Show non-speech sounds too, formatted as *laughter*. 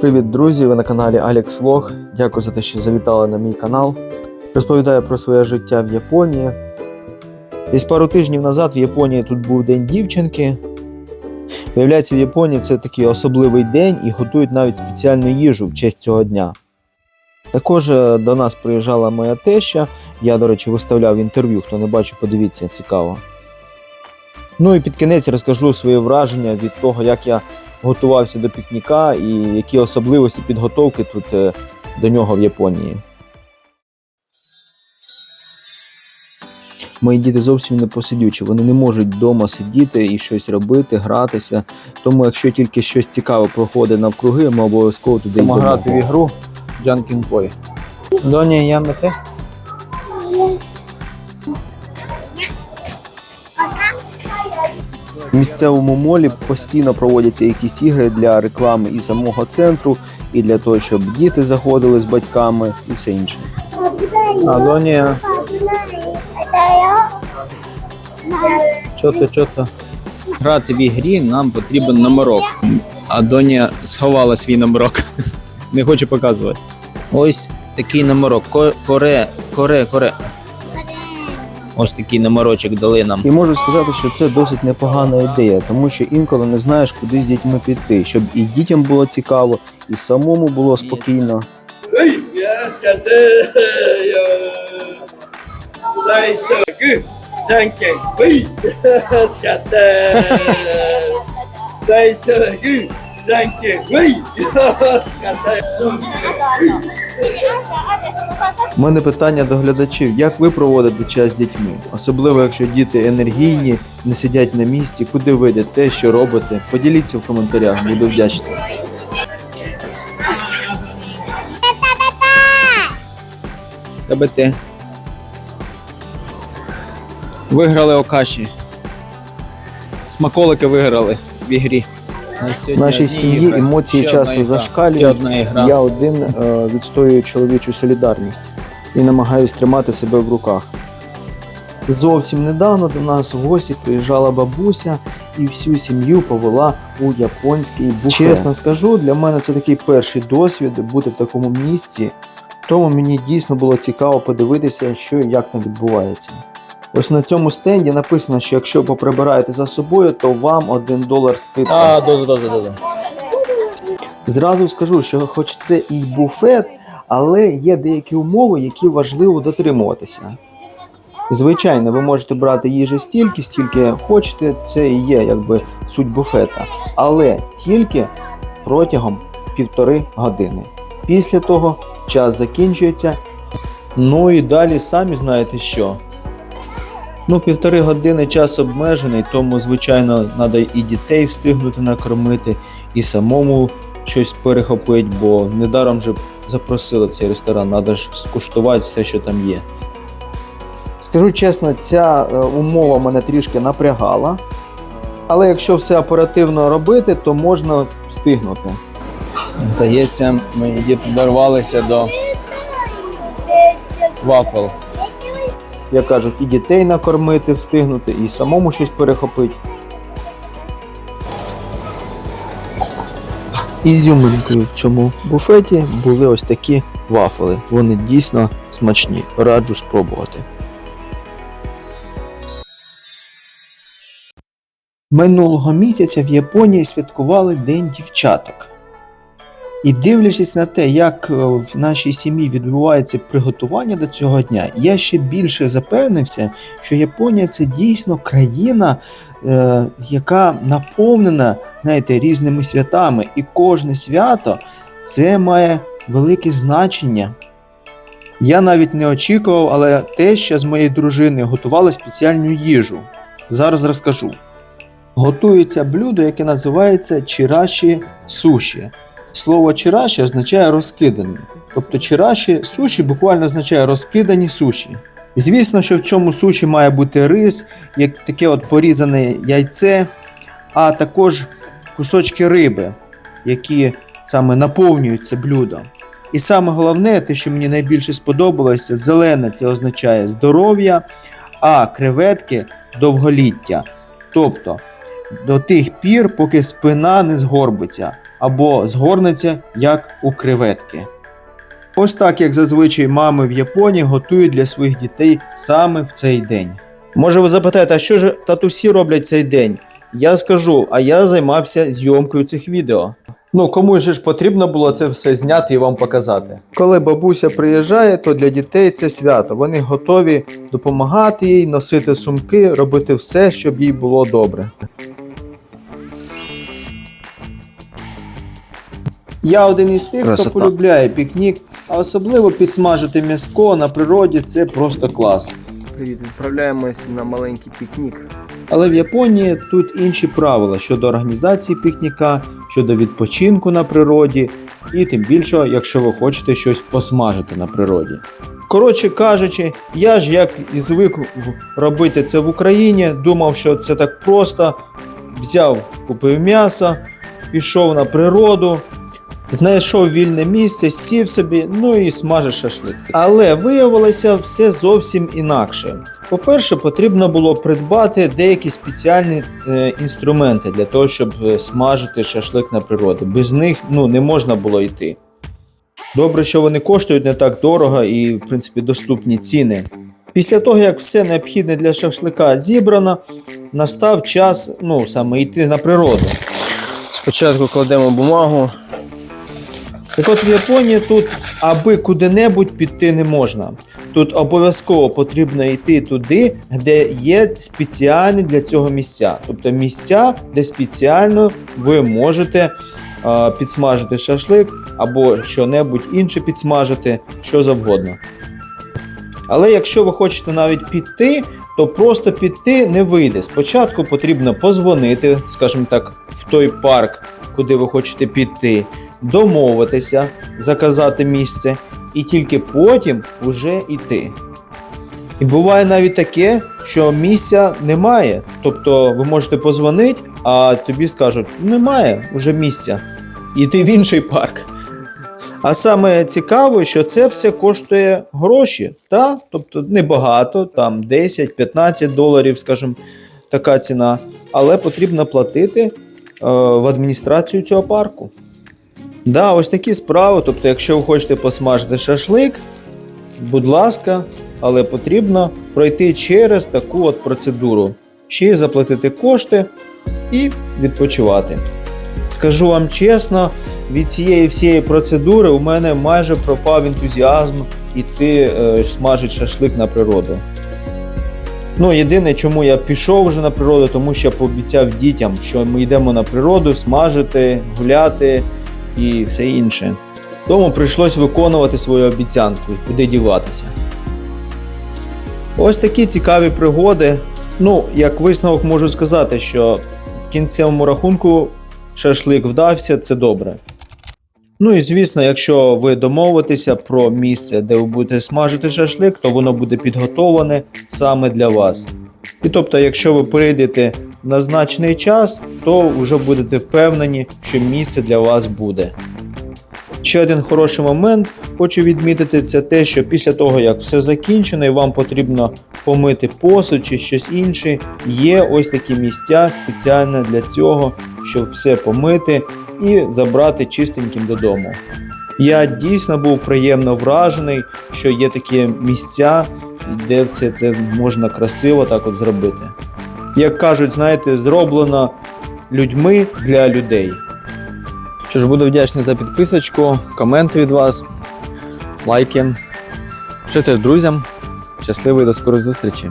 Привіт, друзі! Ви на каналі Alex Vlog. Дякую за те, що завітали на мій канал. Розповідаю про своє життя в Японії. Десь пару тижнів назад в Японії тут був День дівчинки. Виявляється, в Японії це такий особливий день і готують навіть спеціальну їжу в честь цього дня. Також е, до нас приїжджала моя теща. Я, до речі, виставляв інтерв'ю. Хто не бачив, подивіться, цікаво. Ну і під кінець розкажу свої враження від того, як я готувався до пікніка і які особливості підготовки тут е, до нього в Японії. Мої діти зовсім не посидючі, вони не можуть вдома сидіти і щось робити, гратися. Тому, якщо тільки щось цікаве проходить навкруги, ми обов'язково туди йдемо. грати в ігру Junkin Boy. Доня, я мете? В місцевому молі постійно проводяться якісь ігри для реклами і самого центру, і для того, щоб діти заходили з батьками і все інше. А Доні, що то, що? Грати в ігрі нам потрібен номерок. А Доня сховала свій номерок. *laughs* Не хоче показувати. Ось такий номерок. Коре, коре, коре. Ось такий номерочок дали нам. І можу сказати, що це досить непогана ідея, тому що інколи не знаєш, куди з дітьми піти, щоб і дітям було цікаво, і самому було спокійно. *laughs* よしかってよ最初グーじゃんけんほいよしかった最初グーじゃんけんほいよしかったよ У мене питання до глядачів: як ви проводите час з дітьми? Особливо, якщо діти енергійні, не сидять на місці, куди ви йдете, що робите? Поділіться в коментарях, буду вдячний. Тебе ти. Виграли Окаші. Смаколики виграли в ігрі. В нашій сім'ї емоції часто зашкалюють. Я один е, відстоюю чоловічу солідарність і намагаюсь тримати себе в руках. Зовсім недавно до нас в гості приїжджала бабуся і всю сім'ю повела у японський буфет. Чесно скажу, для мене це такий перший досвід бути в такому місці. Тому мені дійсно було цікаво подивитися, що і як там відбувається. Ось на цьому стенді написано, що якщо поприбираєте за собою, то вам 1 долар скидка. А, доза, доза, доза. Зразу скажу, що хоч це і буфет, але є деякі умови, які важливо дотримуватися. Звичайно, ви можете брати їжі стільки, стільки хочете, це і є якби суть буфета. Але тільки протягом півтори години. Після того час закінчується. Ну і далі самі знаєте що. Ну, півтори години час обмежений, тому, звичайно, треба і дітей встигнути накормити, і самому щось перехопити, бо недаром же запросили цей ресторан, треба ж скуштувати все, що там є. Скажу чесно, ця е, умова мене трішки напрягала. Але якщо все оперативно робити, то можна встигнути. Здається, мої діти дорвалися до вафел. Як кажуть, і дітей накормити, встигнути, і самому щось перехопити. Ізюминкою в цьому буфеті були ось такі вафли. Вони дійсно смачні. Раджу спробувати. Минулого місяця в Японії святкували День дівчаток. І дивлячись на те, як е, в нашій сім'ї відбувається приготування до цього дня, я ще більше запевнився, що Японія це дійсно країна, е, яка наповнена знаєте, різними святами, і кожне свято це має велике значення. Я навіть не очікував, але те, що з моєю дружиною готували спеціальну їжу. Зараз розкажу. Готується блюдо, яке називається чираші суші. Слово чираші означає розкидані. Тобто чираші суші буквально означає розкидані суші. Звісно, що в цьому суші має бути рис, як таке от порізане яйце, а також кусочки риби, які саме наповнюють це блюдо. І саме головне, те, що мені найбільше сподобалося, зелене це означає здоров'я, а креветки довголіття. Тобто до тих пір, поки спина не згорбиться. Або згорнеться, як у креветки. Ось так, як зазвичай мами в Японії готують для своїх дітей саме в цей день. Може, ви запитаєте, а що ж татусі роблять цей день? Я скажу, а я займався зйомкою цих відео. Ну, кому ж потрібно було це все зняти і вам показати. Коли бабуся приїжджає, то для дітей це свято. Вони готові допомагати їй, носити сумки, робити все, щоб їй було добре. Я один із тих, Красота. хто полюбляє пікнік, а особливо підсмажити м'яско на природі це просто клас. Привіт, відправляємось на маленький пікнік. Але в Японії тут інші правила щодо організації пікніка, щодо відпочинку на природі, і тим більше, якщо ви хочете щось посмажити на природі. Коротше кажучи, я ж як і звик робити це в Україні, думав, що це так просто. Взяв, купив м'ясо, пішов на природу, знайшов вільне місце, сів собі, ну і смажив шашлик. Але виявилося все зовсім інакше. По-перше, потрібно було придбати деякі спеціальні е, інструменти для того, щоб е, смажити шашлик на природі. Без них ну, не можна було йти. Добре, що вони коштують не так дорого і, в принципі, доступні ціни. Після того, як все необхідне для шашлика зібрано, настав час ну, саме йти на природу. Спочатку кладемо бумагу. Так от в Японії тут аби куди-небудь піти не можна. Тут обов'язково потрібно йти туди, де є спеціальні для цього місця. Тобто місця, де спеціально ви можете е, підсмажити шашлик або що-небудь інше підсмажити, що завгодно. Але якщо ви хочете навіть піти, то просто піти не вийде. Спочатку потрібно позвонити, скажімо так, в той парк, куди ви хочете піти, домовитися, заказати місце, і тільки потім вже йти. І буває навіть таке, що місця немає. Тобто ви можете позвонити, а тобі скажуть, немає вже місця. Іти в інший парк. А саме цікаве, що це все коштує гроші, та? тобто небагато, там 10-15 доларів, скажімо, така ціна. Але потрібно платити е, в адміністрацію цього парку. Да, ось такі справи. Тобто, якщо ви хочете посмажити шашлик, будь ласка, але потрібно пройти через таку от процедуру. Ще й заплатити кошти і відпочивати. Скажу вам чесно, від цієї всієї процедури у мене майже пропав ентузіазм іти е, смажити шашлик на природу. Ну, єдине, чому я пішов вже на природу, тому що я пообіцяв дітям, що ми йдемо на природу смажити, гуляти і все інше. Тому прийшлось виконувати свою обіцянку, куди діватися. Ось такі цікаві пригоди. Ну, як висновок можу сказати, що в кінцевому рахунку шашлик вдався, це добре. Ну і звісно, якщо ви домовитеся про місце, де ви будете смажити шашлик, то воно буде підготоване саме для вас. І тобто, якщо ви прийдете назначений час, то вже будете впевнені, що місце для вас буде. Ще один хороший момент хочу відмітити, це те, що після того, як все закінчено, і вам потрібно помити посуд чи щось інше, є ось такі місця спеціально для цього, щоб все помити і забрати чистеньким додому. Я дійсно був приємно вражений, що є такі місця, де все це можна красиво так от зробити. Як кажуть, знаєте, зроблено людьми для людей. Що ж, буду вдячний за підписочку, коменти від вас, лайки. Шити друзям. Щасливої до скорої зустрічі!